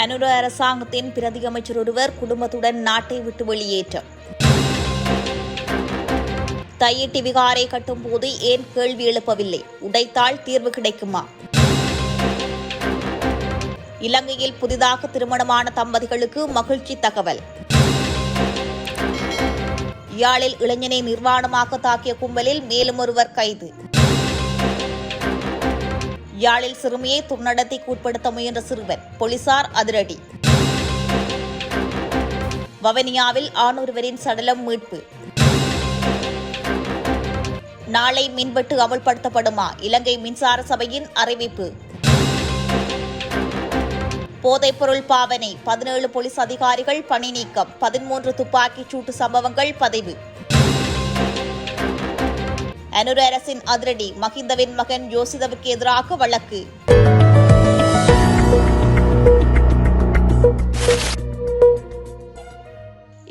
அனுர அரசாங்கத்தின் பிரதி அமைச்சர் ஒருவர் குடும்பத்துடன் நாட்டை விட்டு வெளியேற்றம். தையிட்டி விகாரை கட்டும் போது ஏன் கேள்வி எழுப்பவில்லை? உடைத்தால் தீர்வு கிடைக்குமா? இலங்கையில் புதிதாக திருமணமான தம்பதிகளுக்கு மகிழ்ச்சி தகவல். யாழில் இளைஞனை நிர்வாணமாக தாக்கிய கும்பலில் மேலும் ஒருவர் கைது. யாழில் சிறுமியை துர்நடத்தைக்கு உட்படுத்த முயன்ற சிறுவன் போலீசார் அதிரடி. வவனியாவில் ஆணொருவரின் சடலம் மீட்பு. நாளை மின்வெட்டு அமல்படுத்தப்படுமா? இலங்கை மின்சார சபையின் அறிவிப்பு. போதைப்பொருள் பாவனை பதினேழு போலீஸ் அதிகாரிகள் பணி நீக்கம் பதிமூன்று துப்பாக்கிச் சூட்டு சம்பவங்கள் பதிவு. அனுர அரசின் அதிரடி மஹிந்தவின் மகன் யோசிதவுக்கு எதிராக வழக்கு.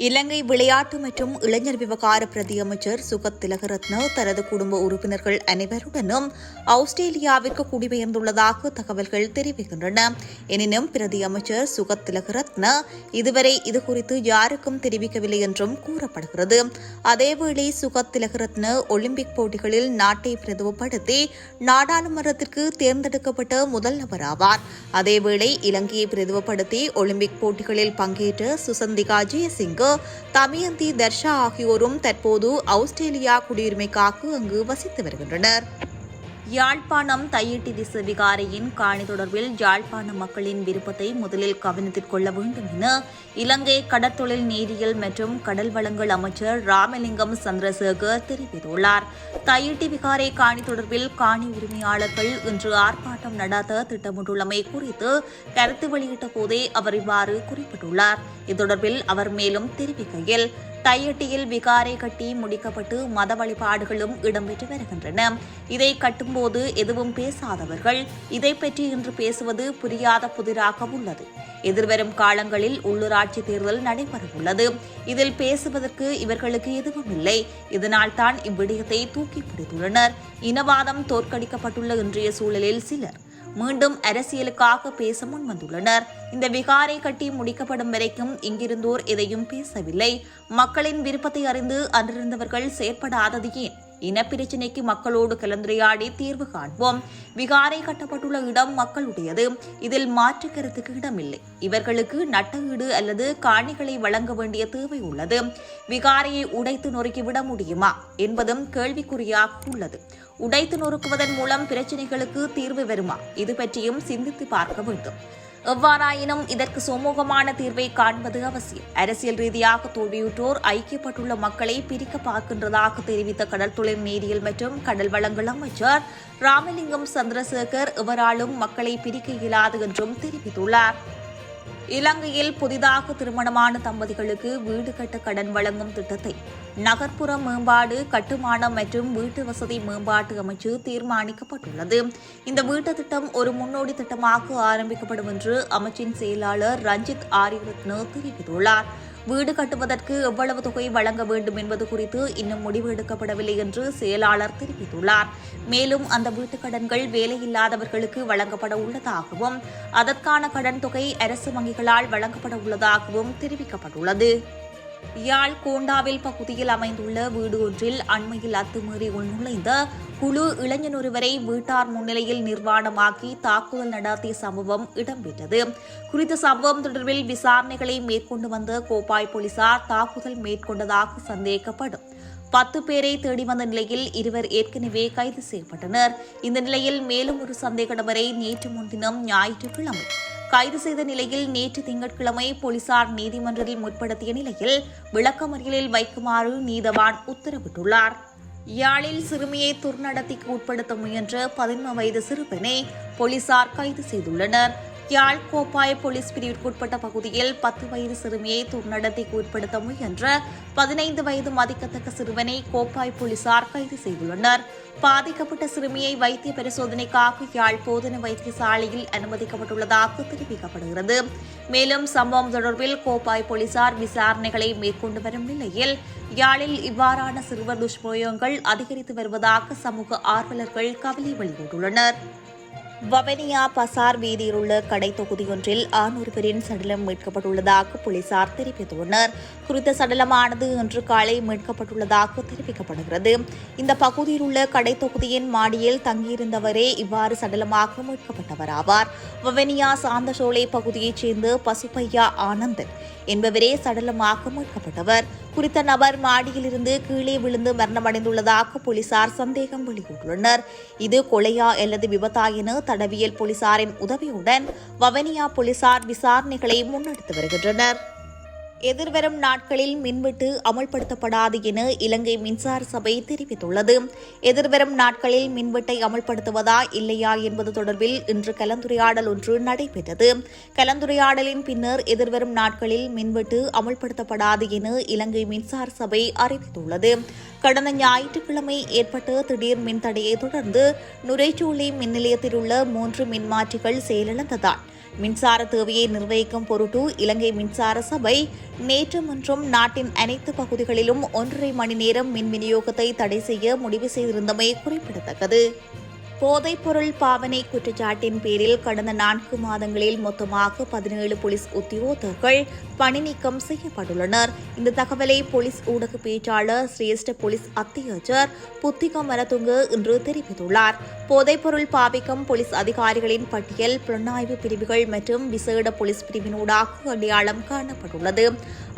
இலங்கை விளையாட்டு மற்றும் இளைஞர் விவகார பிரதி அமைச்சர் சுகத் திலகரத்ன தனது குடும்ப உறுப்பினர்கள் அனைவருடனும் ஆஸ்திரேலியாவிற்கு குடிபெயர்ந்துள்ளதாக தகவல்கள் தெரிவிக்கின்றன. எனினும் பிரதி அமைச்சர் சுகத் திலகரத்ன இதுவரை இதுகுறித்து யாருக்கும் தெரிவிக்கவில்லை என்றும் கூறப்படுகிறது. அதேவேளை சுகத் திலகரத்ன ஒலிம்பிக் போட்டிகளில் நாட்டை பிரதிவுபடுத்தி நாடாளுமன்றத்திற்கு தேர்ந்தெடுக்கப்பட்ட முதல் நபராவார் அதேவேளை இலங்கையை பிரதிவுபடுத்தி ஒலிம்பிக் போட்டிகளில் பங்கேற்ற சுசந்திகா ஜெயசிங்கு தமயந்தி தர்ஷா ஆகியோரும் தற்போது ஆஸ்திரேலியா குடியுரிமைக்காக அங்கு வசித்து வருகின்றனர். யாழ்ப்பாணம் தையிட்டி திசு விகாரையின் காணி தொடர்பில் யாழ்ப்பாண மக்களின் விருப்பத்தை முதலில் கவனத்தில் கொள்ள வேண்டும் என இலங்கை கடற்தொழில் நீரியல் மற்றும் கடல் வளங்கள் அமைச்சர் ராமலிங்கம் சந்திரசேகர் தெரிவித்துள்ளார். தையிட்டி விகாரை காணி தொடர்பில் காணி உரிமையாளர்கள் இன்று ஆர்ப்பாட்டம் நடாத்த திட்டமிட்டுள்ளமை குறித்து கருத்து வெளியிட்ட போதே அவர் இவ்வாறு குறிப்பிட்டுள்ளார். இது தொடர்பில் அவர் மேலும் தெரிவிக்கையில் தையட்டியில் விகாரை கட்டி முடிக்கப்பட்டு மத வழிபாடுகளும் இடம்பெற்று வருகின்றன. இதை கட்டும்போது எதுவும் பேசாதவர்கள். இதை பற்றி இன்று பேசுவது புரியாத புதிராக உள்ளது. எதிர்வரும் காலங்களில் உள்ளூராட்சி தேர்தல் நடைபெறவுள்ளது இதில் பேசுவதற்கு இவர்களுக்கு எதுவும் இல்லை. இதனால் தான் இவ்விடயத்தை தூக்கி பிடித்துள்ளனர். இனவாதம் தோற்கடிக்கப்பட்டுள்ள இன்றைய சூழலில் சிலர் மீண்டும் அரசியலுக்காக பேச முன்வந்துள்ளனர். இந்த விகாரை கட்டி முடிக்கப்படும் வரைக்கும் இங்கிருந்தோர் எதையும் பேசவில்லை. மக்களின் விருப்பத்தை அறிந்து அன்றிருந்தவர்கள் செயற்படாதது ஏன்? இனப்பிரச்சினைக்கு மக்களோடு கலந்துரையாடி தீர்வு காண்போம். விகாரை கட்டப்பட்டுள்ள இடம் மக்களுடையது. இதில் மாற்று கருத்துக்கு இடமில்லை. இவர்களுக்கு நட்ட அல்லது காணிகளை வழங்க வேண்டிய தேவை உள்ளது. விகாரையை உடைத்து நொறுக்கிவிட முடியுமா? என்பதும் கேள்விக்குறியாக உள்ளது. உடைத்து நொறுக்குவதன் மூலம் பிரச்சினைகளுக்கு தீர்வு வருமா? இது பற்றியும் சிந்தித்து பார்க்க வேண்டும். எவ்வாறாயினும் இதற்கு சுமூகமான தீர்வை காண்பது அவசியம். அரசியல் ரீதியாக தோல்வியுற்றோர் ஐக்கியப்பட்டுள்ள மக்களை பிரிக்க பார்க்கின்றதாக தெரிவித்த கடற்தொழில் நீரியல் மற்றும் கடல் வளங்கள் அமைச்சர் ராமலிங்கம் சந்திரசேகர் எவராலும் மக்களை பிரிக்க இயலாது என்றும் தெரிவித்துள்ளார். இலங்கையில் புதிதாக திருமணமான தம்பதிகளுக்கு வீடு கட்ட கடன் வழங்கும் திட்டத்தை நகர்ப்புற மேம்பாடு கட்டுமானம் மற்றும் வீட்டு வசதி மேம்பாட்டு அமைச்சு தீர்மானிக்கப்பட்டுள்ளது. இந்த வீட்டு திட்டம் ஒரு முன்னோடி திட்டமாக ஆரம்பிக்கப்படும் என்று அமைச்சின் செயலாளர் ரஞ்சித் ஆரியரத்ன தெரிவித்துள்ளார். வீடு கட்டுவதற்கு எவ்வளவு தொகை வழங்க வேண்டும் என்பது குறித்து இன்னும் முடிவு எடுக்கப்படவில்லை என்று செயலாளர் தெரிவித்துள்ளார். மேலும் அந்த வீட்டுக் கடன்கள் வேலையில்லாதவர்களுக்கு வழங்கப்பட உள்ளதாகவும் அதற்கான கடன் தொகை அரசு வங்கிகளால் வழங்கப்பட உள்ளதாகவும் தெரிவிக்கப்பட்டுள்ளது. யாழ் கோண்டாவில் பகுதியில் அமைந்துள்ள வீடு ஒன்றில் அண்மையில் அத்துமீறி உள்நுழைந்த குழு இளைஞன் ஒருவரை வீட்டார் முன்னிலையில் நிர்வாணமாக்கி தாக்குதல் நடத்திய சம்பவம் இடம்பெற்றது. குறித்த சம்பவம் தொடர்பில் விசாரணைகளை மேற்கொண்டு வந்த கோப்பாய் போலீசார் தாக்குதல் மேற்கொண்டதாக சந்தேகிக்கப்படும் பத்து பேரை தேடி வந்த நிலையில் இருவர் ஏற்கனவே கைது செய்யப்பட்டனர். இந்த நிலையில் மேலும் ஒரு சந்தேக நபரை நேற்று முன்தினம் ஞாயிற்றுக்கிழமை கைது செய்த நிலையில் நேற்று திங்கட்கிழமை போலீசார் நீதிமன்றத்தில் முற்படுத்திய நிலையில் விளக்கமறியலில் வைக்குமாறு நீதவான் உத்தரவிட்டுள்ளார். யாழில் சிறுமியை துர்நடத்திக்கு உட்படுத்த முயன்ற பதின்ம வயது சிறுவனை போலீசார் கைது செய்துள்ளனர். யாழ் கோப்பாய போலீஸ் பிரிவிற்குட்பட்ட பகுதியில் பத்து வயது சிறுமியை துர்நடத்தைக்கு உட்படுத்த முயன்ற பதினைந்து வயது மதிக்கத்தக்க சிறுவனை கோப்பாய் போலீசார் கைது செய்துள்ளனர். பாதிக்கப்பட்ட சிறுமியை வைத்திய பரிசோதனைக்காக யாழ் போதன வைத்தியசாலையில் அனுமதிக்கப்பட்டுள்ளதாக தெரிவிக்கப்படுகிறது. மேலும் சம்பவம் தொடர்பில் கோப்பாய் போலீசார் விசாரணைகளை மேற்கொண்டு வரும் நிலையில் யாழில் இவ்வாறான சிறுவர் துஷ்பிரயோகங்கள் அதிகரித்து வருவதாக சமூக ஆர்வலர்கள் கவலை வெளியிட்டுள்ளனர். வவனியா பசார் வீதியில் உள்ள கடை தொகுதியொன்றில் ஆணொருவரின் சடலம் மீட்கப்பட்டுள்ளதாக போலீசார் தெரிவித்துள்ளனர். குறித்த சடலமானது இன்று காலை மீட்கப்பட்டுள்ளதாக தெரிவிக்கப்படுகிறது. இந்த பகுதியில் உள்ள கடை தொகுதியின் மாடியில் தங்கியிருந்தவரே இவ்வாறு சடலமாக மீட்கப்பட்டவர் ஆவார் வவனியா சாந்தசோலை பகுதியைச் சேர்ந்த பசுப்பையா ஆனந்தன் என்பவரே சடலமாக மீட்கப்பட்டவர். குறித்த நபர் மாடியிலிருந்து கீழே விழுந்து மரணமடைந்துள்ளதாக போலீசார் சந்தேகம் வெளியிட்டுள்ளனர். இது கொலையா அல்லது விபத்தா என தடவியல் போலீசாரின் உதவியுடன் வவனியா போலீசார் விசாரணைகளை முன்னெடுத்து வருகின்றனர். எதிர்வரும் நாட்களில் மின்வெட்டு அமல்படுத்தப்படாது என இலங்கை மின்சார சபை தெரிவித்துள்ளது. எதிர்வரும் நாட்களில் மின்வெட்டை அமல்படுத்துவதா இல்லையா என்பது தொடர்பில் இன்று கலந்துரையாடல் ஒன்று நடைபெற்றது. கலந்துரையாடலின் பின்னர் எதிர்வரும் நாட்களில் மின்வெட்டு அமல்படுத்தப்படாது என இலங்கை மின்சார சபை அறிவித்துள்ளது. கடந்த ஞாயிற்றுக்கிழமை ஏற்பட்ட திடீர் மின்தடையை தொடர்ந்து நுரைச்சோலை மின் நிலையத்தில் உள்ள மூன்று மின்மாற்றிகள் செயலிழந்ததால் மின்சார தேவையை நிர்வகிக்கும் பொருட்டு இலங்கை மின்சார சபை நேற்று மற்றும் நாட்டின் அனைத்து பகுதிகளிலும் ஒன்றரை மணி நேரம் மின் விநியோகத்தை தடை செய்ய முடிவு செய்திருந்தமை குறிப்பிடத்தக்கது. போதைப்பொருள் பாவனை குற்றச்சாட்டின் பேரில் கடந்த நான்கு மாதங்களில் மொத்தமாக பதினேழு போலீஸ் உத்தியோகத்தர்கள் பணி நீக்கம் செய்யப்பட்டுள்ளனர். இந்த தகவலை போலீஸ் ஊடக பேச்சாளர் சிரேஷ்ட போலீஸ் அத்தியட்சர் புத்திகம் மரதுங்க இன்று தெரிவித்துள்ளார். போதைப்பொருள் பாவிக்கும் போலீஸ் அதிகாரிகளின் பட்டியல் புலனாய்வு பிரிவுகள் மற்றும் விசேட போலீஸ் பிரிவினூடாக அடையாளம் காணப்பட்டுள்ளது.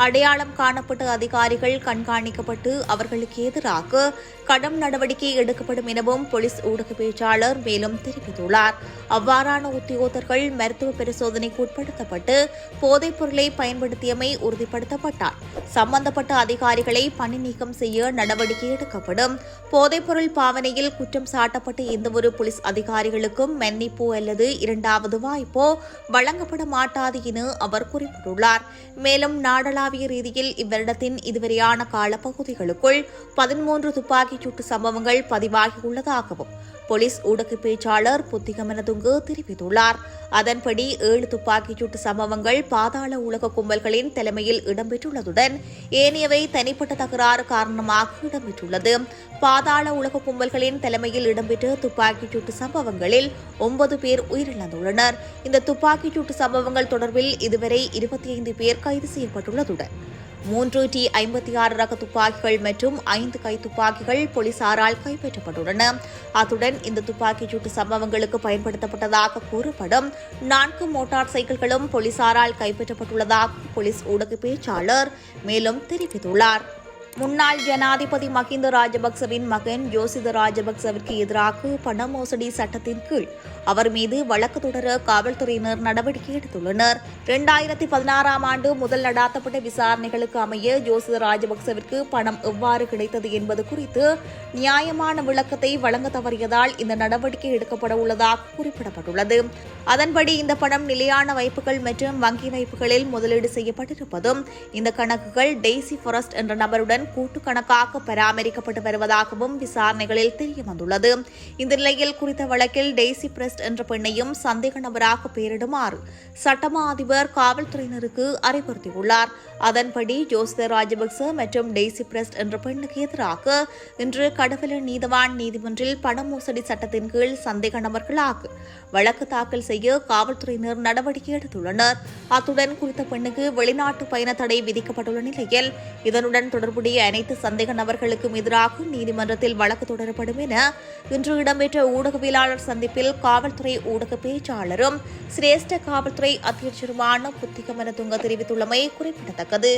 அடையாளம் காணப்பட்ட அதிகாரிகள் கண்காணிக்கப்பட்டு அவர்களுக்கு எதிராக கடும் நடவடிக்கை எடுக்கப்படும் எனவும் போலீஸ் ஊடக பேச்சாளர் மேலும் தெரிவித்துள்ளார். அவ்வாறான உத்தியோகத்தர்கள் மருத்துவ பரிசோதனைக்கு உட்படுத்தப்பட்டு போதைப் பொருளை பயன்படுத்தியமை உறுதிப்படுத்தப்பட்டார். சம்பந்தப்பட்ட அதிகாரிகளை பணி நீக்கம் செய்ய நடவடிக்கை எடுக்கப்படும். போதைப்பொருள் பாவனையில் குற்றம் சாட்டப்பட்ட எந்தவொரு போலீஸ் அதிகாரிகளுக்கும் மன்னிப்போ அல்லது இரண்டாவது வாய்ப்போ வழங்கப்பட மாட்டாது என அவர் குறிப்பிட்டுள்ளார். மேலும் நாடளாவிய உலகளாவிய ரீதியில் இவ்வருடத்தின் இதுவரையான காலப்பகுதிகளுக்குள் பதிமூன்று துப்பாக்கிச் சூட்டு சம்பவங்கள் பதிவாகியுள்ளதாகவும் போலீஸ் ஊடக பேச்சாளர் புத்திகமனதுங்கு தெரிவித்துள்ளார். அதன்படி ஏழு துப்பாக்கிச் சூட்டு சம்பவங்கள் பாதாள உலக கும்பல்களின் தலைமையில் இடம்பெற்றுள்ளதுடன் ஏனையவை தனிப்பட்ட தகராறு காரணமாக இடம்பெற்றுள்ளது. பாதாள உலக கும்பல்களின் தலைமையில் இடம்பெற்ற துப்பாக்கிச் சூட்டு சம்பவங்களில் ஒன்பது பேர் உயிரிழந்துள்ளனர். இந்த துப்பாக்கிச் சூட்டு சம்பவங்கள் தொடர்பில் இதுவரை இருபத்தி ஐந்து பேர் கைது செய்யப்பட்டுள்ளதுடன். மூன்று டி ஐம்பத்தி ஆறு ரக துப்பாக்கிகள் மற்றும் ஐந்து கை துப்பாக்கிகள் போலீசாரால் கைப்பற்றப்பட்டுள்ளன. அத்துடன் இந்த துப்பாக்கிச் சூட்டு சம்பவங்களுக்கு பயன்படுத்தப்பட்டதாக கூறப்படும் நான்கு மோட்டார் சைக்கிள்களும் போலீசாரால் கைப்பற்றப்பட்டுள்ளதாக போலீஸ் ஊடக பேச்சாளர் மேலும் தெரிவித்துள்ளார். முன்னாள் ஜனாதிபதி மஹிந்த ராஜபக்சவின் மகன் யோசித ராஜபக்சவிற்கு எதிராக பண மோசடி சட்டத்தின் கீழ் அவர் மீது வழக்கு தொடர காவல்துறையினர் நடவடிக்கை எடுத்துள்ளனர். இரண்டாயிரத்தி பதினாறாம் ஆண்டு முதல் நடாத்தப்பட்ட விசாரணைகளுக்கு அமைய ஜோசித ராஜபக்சவிற்கு பணம் எவ்வாறு கிடைத்தது என்பது குறித்து நியாயமான விளக்கத்தை வழங்க தவறியதால் இந்த நடவடிக்கை எடுக்கப்பட உள்ளதாக குறிப்பிடப்பட்டுள்ளது. அதன்படி இந்த பணம் நிலையான வைப்புகள் மற்றும் வங்கி வைப்புகளில் முதலீடு செய்யப்பட்டிருப்பதும் இந்த கணக்குகள் டெய்சி ஃபாரஸ்ட் என்ற நபருடன் கூட்டு கணக்காக பராமரிக்கப்பட்டு வருவதாகவும் விசாரணைகளில் தெரியவந்துள்ளது. இந்த நிலையில் குறித்த வழக்கில் டெய்சி பிரஸ்ட் என்ற பெண்ணையும் சந்தேக நபராக பெயரிடுமாறு சட்டமா அதிபர் காவல்துறையினருக்கு அறிவுறுத்தியுள்ளார். அதன்படி ஜோசித ராஜபக்ச மற்றும் டெய்சி பிரஸ்ட் என்ற பெண்ணுக்கு எதிராக இன்று கடவுள நீதவான் நீதிமன்றில் பண மோசடி சட்டத்தின் கீழ் சந்தேக நபர்களாக வழக்கு தாக்கல் செய்ய காவல்துறையினர் நடவடிக்கை எடுத்துள்ளனர். அத்துடன் குறித்த பெண்ணுக்கு வெளிநாட்டு பயண தடை விதிக்கப்பட்டுள்ள நிலையில் இதனுடன் தொடர்புடைய தொடர்புடைய அனைத்து சந்தேக நபர்களுக்கும் எதிராக நீதிமன்றத்தில் வழக்கு தொடரப்படும் என இன்று இடம்பெற்ற ஊடகவியலாளர் சந்திப்பில் காவல்துறை ஊடக பேச்சாளரும் சிரேஷ்ட காவல்துறை அத்தியட்சருமான புத்திகமன துங்க தெரிவித்துள்ளமை குறிப்பிடத்தக்கது.